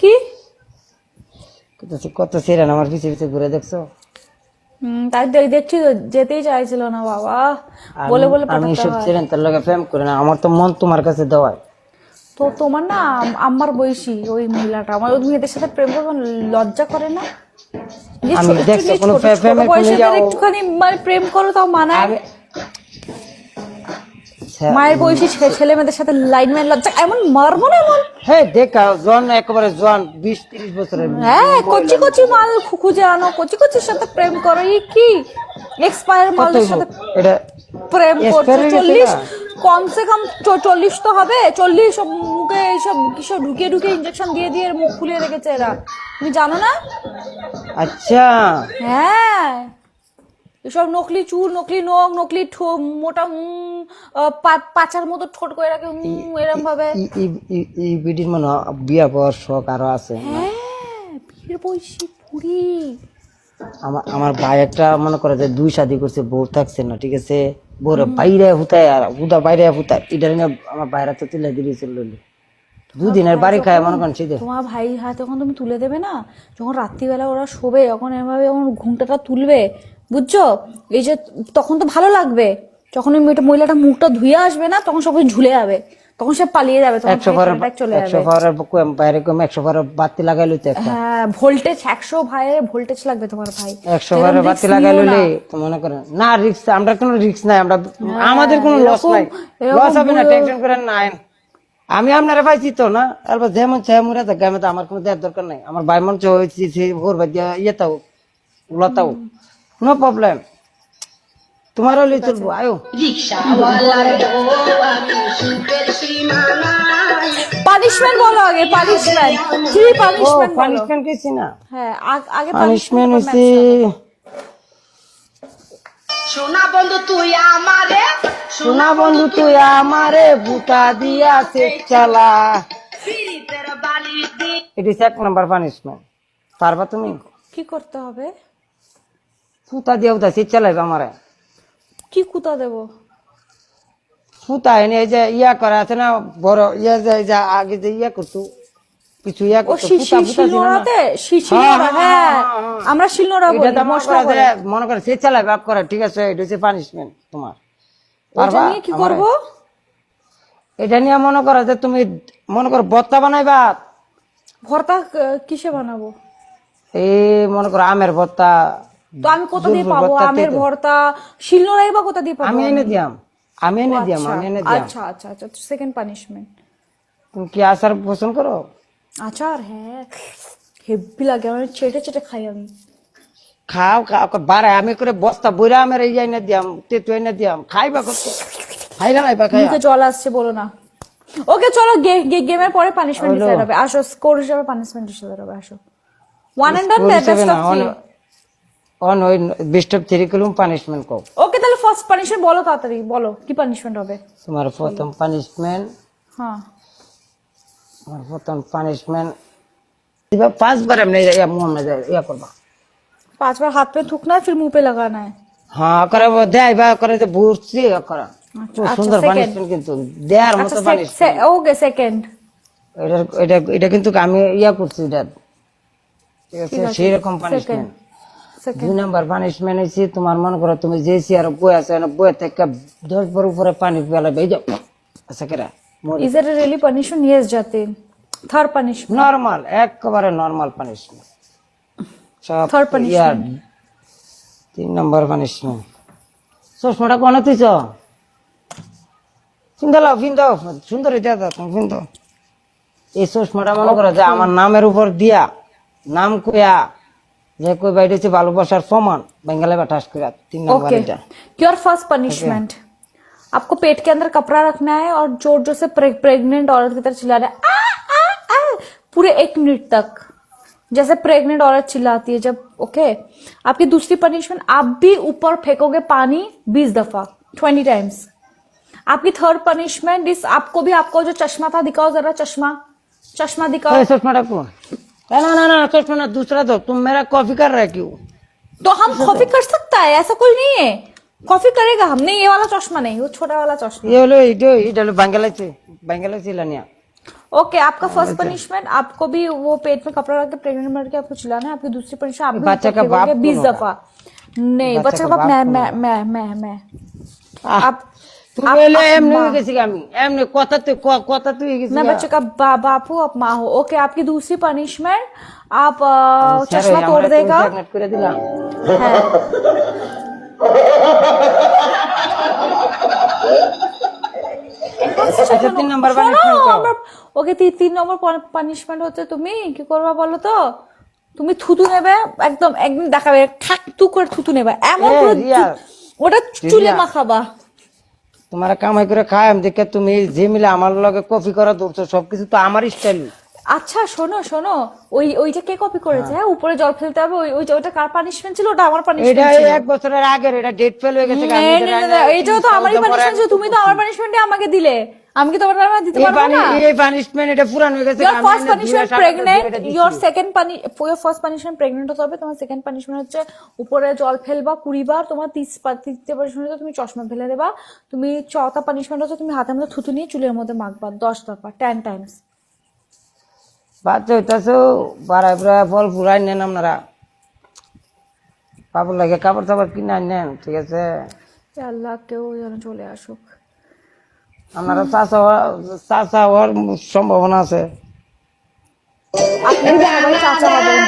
কি? কত সিরান আমার পিছে পিছে ঘুরে দেখছ? তাই দেখছি তো, যেতেই চাইছিল না বাবা। বলে বলে আমি সব সিরান তার লগে প্রেম করে না আমার তো মন তোমার কাছে দেওয়ায় তো তোমার না আমার বয়সী ওই মহিলাটা আমার ওই মেয়েদের সাথে প্রেম করবে লজ্জা করে না? আমি দেখছ কোনো একটুখানি মানে প্রেম করো তাও মানায়। মায়ের বয়সী ছেলে মেয়েদের সাথে লাইন ম্যান লজ্জা এমন মারবো না এমন? হ্যাঁ দেখা জন একেবারে জন বিশ তিরিশ বছরের হ্যাঁ কচি কচি মাল খুঁজে আনো কচি কচির সাথে প্রেম করো এই কি? এক্সপায়ার মালের সাথে এটা প্রেম করছ চল্লিশ? কমসে কম চল্লিশ তো হবে চল্লিশ মুখে এইসব কিসব ঢুকিয়ে ঢুকিয়ে ইঞ্জেকশন দিয়ে দিয়ে মুখ ফুলিয়ে রেখেছে এরা। তুমি জানো না? আচ্ছা। হ্যাঁ। এসব নকলি চুল নকলি নখ নকলি মোটা পাচার মতো ঠোঁট করে রাখে এরম ভাবে এই বিডির মনে বিয়া পাওয়ার শখ আরও আছে। হ্যাঁ বিয়ের বয়সী পুরি আমার আমার ভাই একটা মনে করে যে দুই শাদি করছে বউ থাকছে না ঠিক আছে? বউরে বাইরে হুতায় আর হুদা বাইরে হুতায় এটা নিয়ে আমার বাইরে তো তুলে দিয়েছিল দুদিনের বাড়ি খায় মনে করেন শীতে। তোমার ভাই হাত যখন তুমি তুলে দেবে না যখন রাত্রিবেলা ওরা শোবে যখন এভাবে যখন ঘুমটাটা তুলবে বুঝছ? এই যে তখন তো ভালো লাগবে। যখন ওই মেয়েটা মহিলাটা মুখটা ধুয়ে আসবে না তখন সব কিছু ঝুলে যাবে। তখন সে পালিয়ে যাবে তখন একশো চলে একশো যাবে বারের বাইরে কম একশো বাতি লাগাইলো তো হ্যাঁ ভোল্টেজ একশো ভাইয়ের ভোল্টেজ লাগবে তোমার ভাই। একশো বারের বাতি লাগাইলো তো মনে করেন না রিক্স আমরা কোনো রিক্স নাই আমরা আমাদের কোনো লস নাই। লস হবে না টেনশন করেন না আমি আপনারা পাইছি তো না এবার যেমন চাই মুরা থাকে আমি তো আমার কোনো দেওয়ার দরকার নাই। আমার ভাই মন হয়েছে করবে ইয়ে তাও লতাও। নো প্রবলেম তোমারও লিয়ে চলবো আয়ো পানিশমেন্ট বলো আগে পানিশমেন্ট কি পানিশমেন্ট পানিশমেন্ট কিছু না হ্যাঁ আগে পানিশমেন্ট হচ্ছে সোনা বন্ধু তুই আমারে সোনা বন্ধু তুই আমারে বুকা দিয়াছে চালা। এটি এক নাম্বার পানিশমেন্ট পারবা তুমি? কি করতে হবে? ফুতা দিয়ে উঠা সে চালাইবে আমারে। কি কুতা দেবো? ফুতা এনে এই যে ইয়া করা আছে না বড় ইয়া যে যে আগে যে ইয়া করতো কিছু ইয়া ও করতো শি- ফুতা শি- ফুতা না? শিলনোড়াতে? হ্যাঁ আমরা শিলনোড়া এটা বলি তো মনে মশলা করে মনে করে সে চালাইবে আপ করে ঠিক আছে এটা হচ্ছে পানিশমেন্ট তোমার। ওটা পারবা নিয়ে কি আমারে? করব এটা নিয়ে মনে করো যে তুমি মনে করো বত্তা বানাইবা? ভর্তা কিসে বানাবো? এই মনে করো আমের ভর্তা তো আমি কোথা দিয়ে পাবো? আমের ভর্তা? শিলনোড়াই বা কোথা দিয়ে পাবো আমি এনে দিয়াম। আমি এনে দিয়াম আমি এনে দিয়াম। আচ্ছা আচ্ছা আচ্ছা সেকেন্ড পানিশমেন্ট তুমি কি আচার পছন্দ করো? আচার হ্যাঁ। হেভি লাগে আমার চেটে চেটে খাই আমি। খাও খাও বারে আমি করে বস্তা বইরা আমের এনে দিয়াম তেতো এনে দিয়াম। খাইবা কত? খাইলা খাইবা খাইয়া। মুখে জল আসছে বলো না। ওকে চলো গেমের পরে পানিশমেন্ট ডিসাইড হবে আসো স্কোর হিসাবে পানিশমেন্ট ডিসাইড হবে আসো। ওয়ান এন্ড ডান হিসেবে বেস্ট অফ অন- অন ওই বেস্ট অফ থ্রি কলুম পানিশমেন্ট কও ওকে তাহলে ফার্স্ট পানিশমেন্ট বলো তাড়াতাড়ি বলো কি পানিশমেন্ট হবে তোমার প্রথম পানিশমেন্ট হ্যাঁ তোমার প্রথম পানিশমেন্ট দিবা পাঁচবার এমনি ইয়া মুখ না যায় ইয়া করবা पांच बार हाथ पे थूकना है फिर मुंह पे लगाना है হ্যাঁ করে দেয়বা করে যে বুঝছি করা খুব আচ্ছা, সুন্দর second. পানিশমেন্ট কিন্তু দেয়ার মতো अच्छा পানিশমেন্ট ओके सेकंड এটা এটা এটা কিন্তু আমি ইয়া করছি এটা ঠিক আছে সেই রকম পানিশমেন্ট सेकंड দুই নাম্বার পানিশমেন্ট হয়েছে তোমার মনে করো তুমি যে আর বই আছে বই থেকে দশ বার উপরে পানি পেলে বেজ যাও। ইজ এ রিয়েলি নিয়ে ইয়েস জাতি থার্ড পানিশমেন্ট একবারে নরমাল পানিশমেন্ট সব থার্ড তিন নাম্বার পানিশমেন্ট চশমাটা কোনো তুই ফিন দাও ফিন দাও সুন্দর এটা দাও ফিন দাও এই চশমাটা মনে করো যে আমার নামের উপর দিয়া নাম কয়া যে কই বাইরে হচ্ছে ভালোবাসার প্রমাণ বেঙ্গালে বা ঠাস কইরা তিন নম্বর ओके এটা योर फर्स्ट पनिशमेंट आपको पेट के अंदर कपड़ा रखना है और जोर जोर से प्रेग्नेंट औरत की तरह चिल्लाना है आ, आ, आ, पूरे एक मिनट तक जैसे प्रेग्नेंट औरत चिल्लाती है जब ओके आपकी दूसरी पनिशमेंट आप भी ऊपर फेंकोगे पानी बीस दफा ट्वेंटी टाइम्स आपकी थर्ड पनिशमेंट इस आपको भी आपको जो चश्मा था दिखाओ जरा चश्मा चश्मा दिखाओ ए, चश्माटा कौन ना ना ना सच में दूसरा तो तुम मेरा कॉफ़ी कर रहे क्यों? तो हम कॉफ़ी तो- कर सकता है ऐसा कोई नहीं है। कॉफ़ी करेगा हमने ये वाला चश्मा नहीं वो छोटा वाला चश्मा। ये लो इडो इडो बंगला से बंगला से लनिया। ओके आपका फ़र्स्ट पनिशमेंट आपको भी वो पेट में कपड़ा रख के प्रेग्नेंट मर के आपको चिल्लाना है आपकी दूसरी पनिशमेंट आप बच्चा का बाप बीस दफ़ा। नहीं बच्चा का बाप मैं मैं मैं मैं मैं। आप তুমি आप- এলে आप এমনি माँ- হয়ে গেছি গা আমি এমনি কথা তুই ক- কথা তুই গেছি मैं গা। बच्चे का बा, बाप हूँ आप माँ हो ओके आपकी दूसरी पनिशमेंट आप अ, স্যার, चश्मा ওই तोड़ আমরা তুমি देगा pregnant করে দিলাম है আচ্ছা তিন নাম্বার শোনো, punishment কর। আমরা- ওকে তি- তিন নম্বর পানিশমেন্ট হচ্ছে তুমি কি করবা বলো তো তুমি থুতু নেবে একদম একদম দেখাবে ঠাক তু করে থুতু নেবে এমন এ, করে রিয়া। থু- ওটা চুলে রিয়া। মাখাবা তোমার কামাই করে খায় আমি দেখে তুমি যে মিলে আমার লগে কফি করা দৌড়ছো সবকিছু তো আমার স্টাইল আচ্ছা শোনো শোনো ওই ওই যে কে কপি করেছে হ্যাঁ। উপরে জল ফেলতে হবে ওই ওইটা ওটা কার পানিশমেন্ট ছিল ওটা আমার এটা পানিশমেন্ট ছিল। এক বছরের আগের এটা ডেট ফেল হয়ে গেছে। এটা এইটাও তো আমারই পানিশমেন্ট তুমি তো আমার পানিশমেন্টই আমাকে দিলে। আমি কি তোমার নামে দিতে পারব না? এই পানিশমেন্ট এটা পুরান হয়ে গেছে pregnant দিয়ে এটা দিছি। your second পানি your first punishment pregnant হতে হবে তোমার সেকেন্ড পানিশমেন্ট হচ্ছে উপরে জল ফেলবা কুড়ি বার তোমার তিস পা- তৃতীয় পানিশমেন্ট তুমি চশমা ফেলে দেবা তুমি চৌথা পানিশমেন্ট হচ্ছে তুমি হাতের মধ্যে থুতু নিয়ে চুলের মধ্যে মাখবা দশ দফা টেন টাইমস বাচ্চা হইতাছো বাড়াই প্রায় ফল ফুরাই নেন আপনারা। পাপড় লাগে কাপড় চাপড় কিনে নেন ঠিক আছে? আল্লাহ কেউ যেন চলে আসুক। আপনারা চাষা হওয়া- চাষা হওয়ার সম্ভাবনা আছে। আপনি হবেন